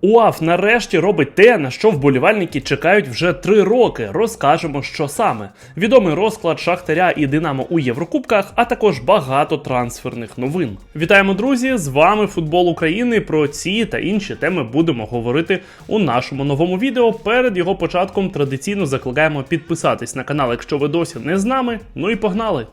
УАФ нарешті робить те, на що вболівальники чекають вже три роки. Розкажемо, що саме. Відомий розклад Шахтаря і Динамо у Єврокубках, а також багато трансферних новин. Вітаємо, друзі! З вами Футбол України. Про ці та інші теми будемо говорити у нашому новому відео. Перед його початком традиційно закликаємо підписатись на канал, якщо ви досі не з нами. Ну і погнали!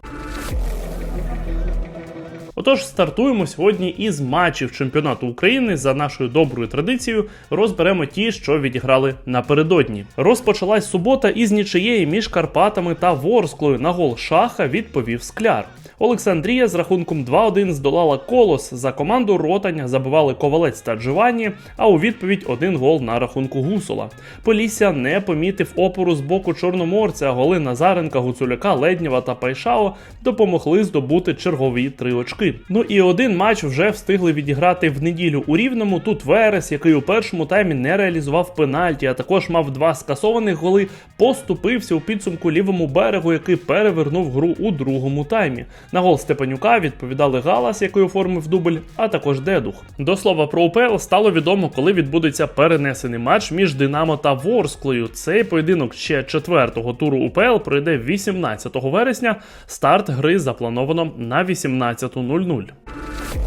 Отож, стартуємо сьогодні із матчів чемпіонату України за нашою доброю традицією. Розберемо ті, що відіграли напередодні. Розпочалась субота із нічиєї між Карпатами та Ворсклою. На гол шаха відповів скляр. Олександрія з рахунком 2-1 здолала колос. За команду ротання забивали ковалець та Джованні, а у відповідь один гол на рахунку Гусола. Полісся не помітив опору з боку Чорноморця. Голи Назаренка, Гуцуляка, Леднєва та Пайшао допомогли здобути чергові три очки. Ну і один матч вже встигли відіграти в неділю у Рівному. Тут Верес, який у першому таймі не реалізував пенальті, а також мав два скасованих голи, поступився у підсумку лівому берегу, який перевернув гру у другому таймі. На гол Степанюка відповідали Галас, який оформив дубль, а також Дедух. До слова про УПЛ стало відомо, коли відбудеться перенесений матч між Динамо та Ворсклою. Цей поєдинок ще четвертого туру УПЛ пройде 18 вересня. Старт гри заплановано на 18.00.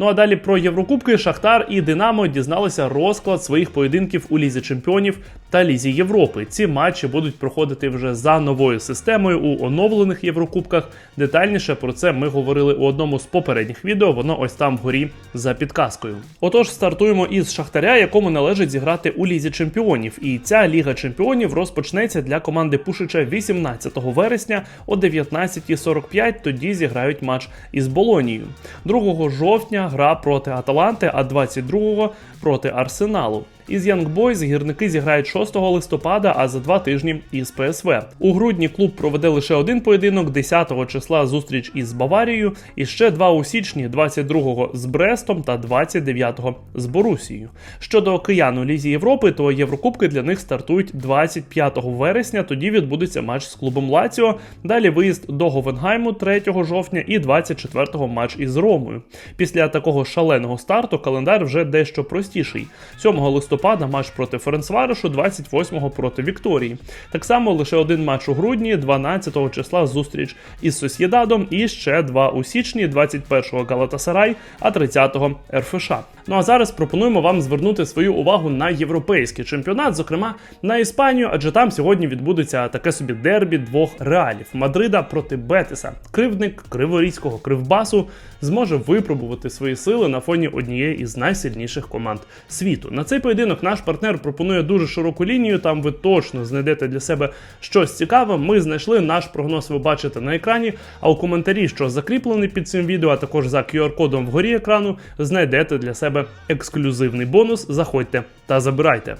Ну а далі про Єврокубки Шахтар і Динамо дізналися розклад своїх поєдинків у Лізі Чемпіонів та Лізі Європи. Ці матчі будуть проходити вже за новою системою у оновлених Єврокубках. Детальніше про це ми говорили у одному з попередніх відео. Воно ось там вгорі за підказкою. Отож, стартуємо із Шахтаря, якому належить зіграти у Лізі Чемпіонів. І ця Ліга Чемпіонів розпочнеться для команди Пушича 18 вересня о 19.45. Тоді зіграють матч із Болонією. 2 жовтня гра проти Аталанти, а 22-го проти Арсеналу. Із Young Boys гірники зіграють 6 листопада, а за два тижні із ПСВ. У грудні клуб проведе лише один поєдинок, 10 числа зустріч із Баварією, і ще два у січні, 22-го з Брестом та 29-го з Борусією. Щодо киян у Лізі Європи, то Єврокубки для них стартують 25 вересня. Тоді відбудеться матч з клубом Лаціо. Далі виїзд до Говенгайму 3 жовтня і 24-го матч із Ромою. Після такого шаленого старту календар вже дещо простіший. 7 листопада листопада матч проти Ференцварошу, 28-го проти Вікторії. Так само лише один матч у грудні, 12-го числа зустріч із Сосєдадом, і ще два у січні, 21-го Галатасарай, а 30-го РФШ. Ну а зараз пропонуємо вам звернути свою увагу на європейський чемпіонат, зокрема на Іспанію, адже там сьогодні відбудеться таке собі дербі двох реалів Мадрида проти Бетиса. Кривдник Криворізького кривбасу зможе випробувати свої сили на фоні однієї із найсильніших команд світу. На цей поєдинок наш партнер пропонує дуже широку лінію. Там ви точно знайдете для себе щось цікаве. Ми знайшли наш прогноз. Ви бачите на екрані. А у коментарі, що закріплений під цим відео, а також за QR-кодом вгорі екрану, знайдете для себе ексклюзивний бонус. Заходьте та забирайте.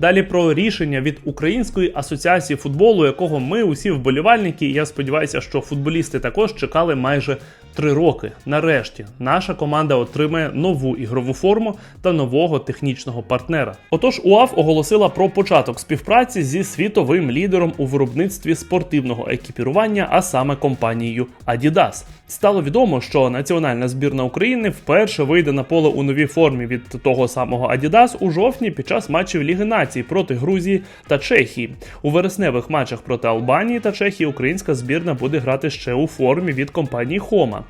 Далі про рішення від Української асоціації футболу, якого ми усі вболівальники, і я сподіваюся, що футболісти також чекали майже три роки. Нарешті наша команда отримає нову ігрову форму та нового технічного партнера. Отож, УАФ оголосила про початок співпраці зі світовим лідером у виробництві спортивного екіпірування, а саме компанією Adidas. Стало відомо, що національна збірна України вперше вийде на поле у новій формі від того самого Adidas у жовтні під час матчів Ліги націй проти Грузії та Чехії. У вересневих матчах проти Албанії та Чехії українська збірна буде грати ще у формі від компанії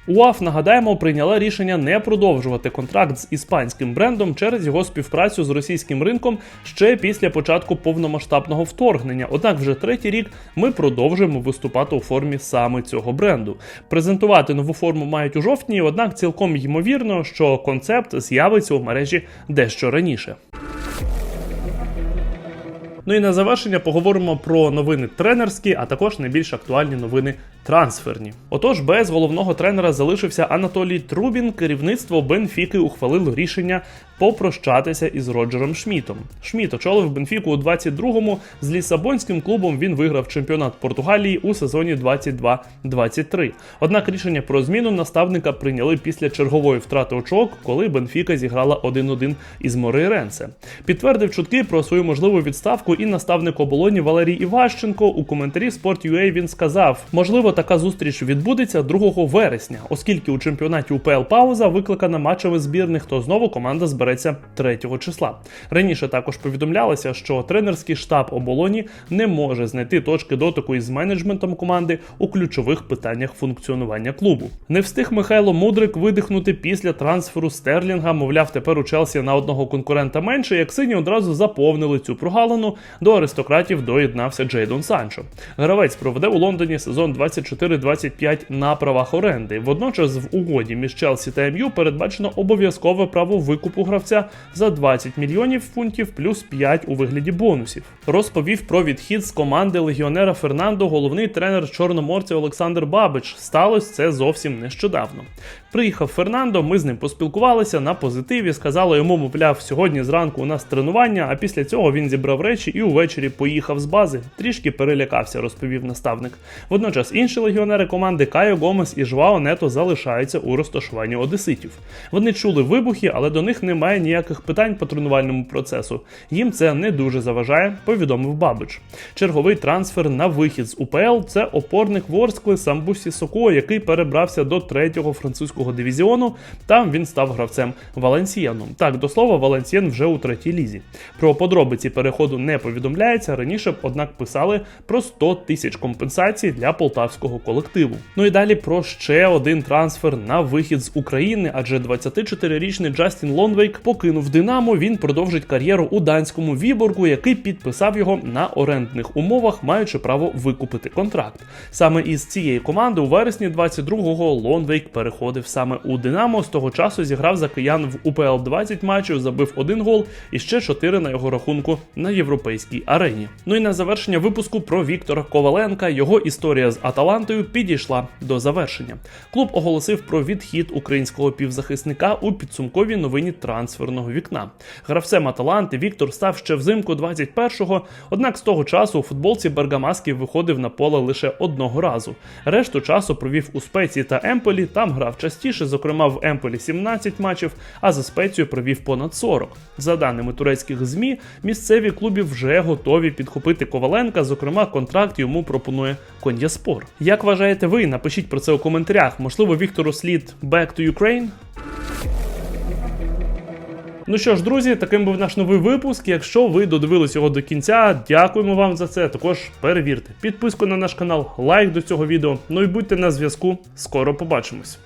Хома. УАФ нагадаємо прийняла рішення не продовжувати контракт з іспанським брендом через його співпрацю з російським ринком ще після початку повномасштабного вторгнення. Однак, вже третій рік ми продовжуємо виступати у формі саме цього бренду. Презентувати нову форму мають у жовтні, однак цілком ймовірно, що концепт з'явиться у мережі дещо раніше. Ну і на завершення поговоримо про новини тренерські, а також найбільш актуальні новини трансферні. Отож, без головного тренера залишився Анатолій Трубін. Керівництво Бенфіки ухвалило рішення попрощатися із Роджером Шмітом. Шміт очолив Бенфіку у 22-му. З Лісабонським клубом він виграв чемпіонат Португалії у сезоні 22-23. Однак рішення про зміну наставника прийняли після чергової втрати очок, коли Бенфіка зіграла 1-1 із Морейренсе. Підтвердив чутки про свою можливу відставку і наставник оболоні Валерій Іващенко. У коментарі Sport.ua він сказав: можливо, така зустріч відбудеться 2 вересня, оскільки у чемпіонаті УПЛ пауза викликана матчами збірних, то знову команда збереться 3 числа. Раніше також повідомлялося, що тренерський штаб оболоні не може знайти точки дотику із менеджментом команди у ключових питаннях функціонування клубу. Не встиг Михайло Мудрик видихнути після трансферу Стерлінга. Мовляв, тепер у Челсі на одного конкурента менше, як сині одразу заповнили цю прогалину. До аристократів доєднався Джейдон Санчо. Гравець проведе у Лондоні сезон 24-25 на правах оренди. Водночас в угоді між Челсі та МЮ передбачено обов'язкове право викупу гравця за 20 мільйонів фунтів плюс 5 у вигляді бонусів. Розповів про відхід з команди легіонера Фернандо головний тренер чорноморця Олександр Бабич. Сталося це зовсім нещодавно. Приїхав Фернандо, ми з ним поспілкувалися на позитиві. Сказали йому, мовляв, сьогодні зранку у нас тренування, а після цього він зібрав речі і увечері поїхав з бази. Трішки перелякався, розповів наставник. Водночас інші легіонери команди Кайо Гомес і Жвао Нето залишаються у розташуванні одеситів. Вони чули вибухи, але до них немає ніяких питань по тренувальному процесу. Їм це не дуже заважає, повідомив Бабич. Черговий трансфер на вихід з УПЛ це опорник Ворскли Самбусі Соко, який перебрався до третього французького дивізіону. Там він став гравцем Валенсіяном. Так, до слова, Валенсіян вже у третій лізі. Про подробиці переходу не повідомляється. Раніше однак, писали про 100 тисяч компенсацій для полтавського колективу. Ну і далі про ще один трансфер на вихід з України, адже 24-річний Джастін Лонвейк покинув Динамо. Він продовжить кар'єру у данському Віборгу, який підписав його на орендних умовах, маючи право викупити контракт. Саме із цієї команди у вересні 22-го Лонвейк переходив саме у Динамо. З того часу зіграв за киян в УПЛ 20 матчів, забив один гол і ще 4 на його рахунку на європейській арені. Ну і на завершення випуску про Віктора Коваленка. Його історія з Аталантою підійшла до завершення. Клуб оголосив про відхід українського півзахисника у підсумковій новині трансферного вікна. Гравцем Аталанти Віктор став ще взимку 21-го, однак з того часу у футболці Бергамасків виходив на поле лише одного разу. Решту часу провів у Спеції та Емполі. Там грав частіше, зокрема в Емполі 17 матчів, а за Спецію провів понад 40. За даними турецьких змі, місцеві клуби вже готові підхопити Коваленка. Зокрема, контракт йому пропонує Кон'яспор. Як вважаєте ви? Напишіть про це у коментарях. Можливо, Віктору слід Back to Ukraine? Ну що ж, друзі, таким був наш новий випуск. Якщо ви додивились його до кінця, дякуємо вам за це. Також перевірте підписку на наш канал, лайк до цього відео. Ну і будьте на зв'язку. Скоро побачимось.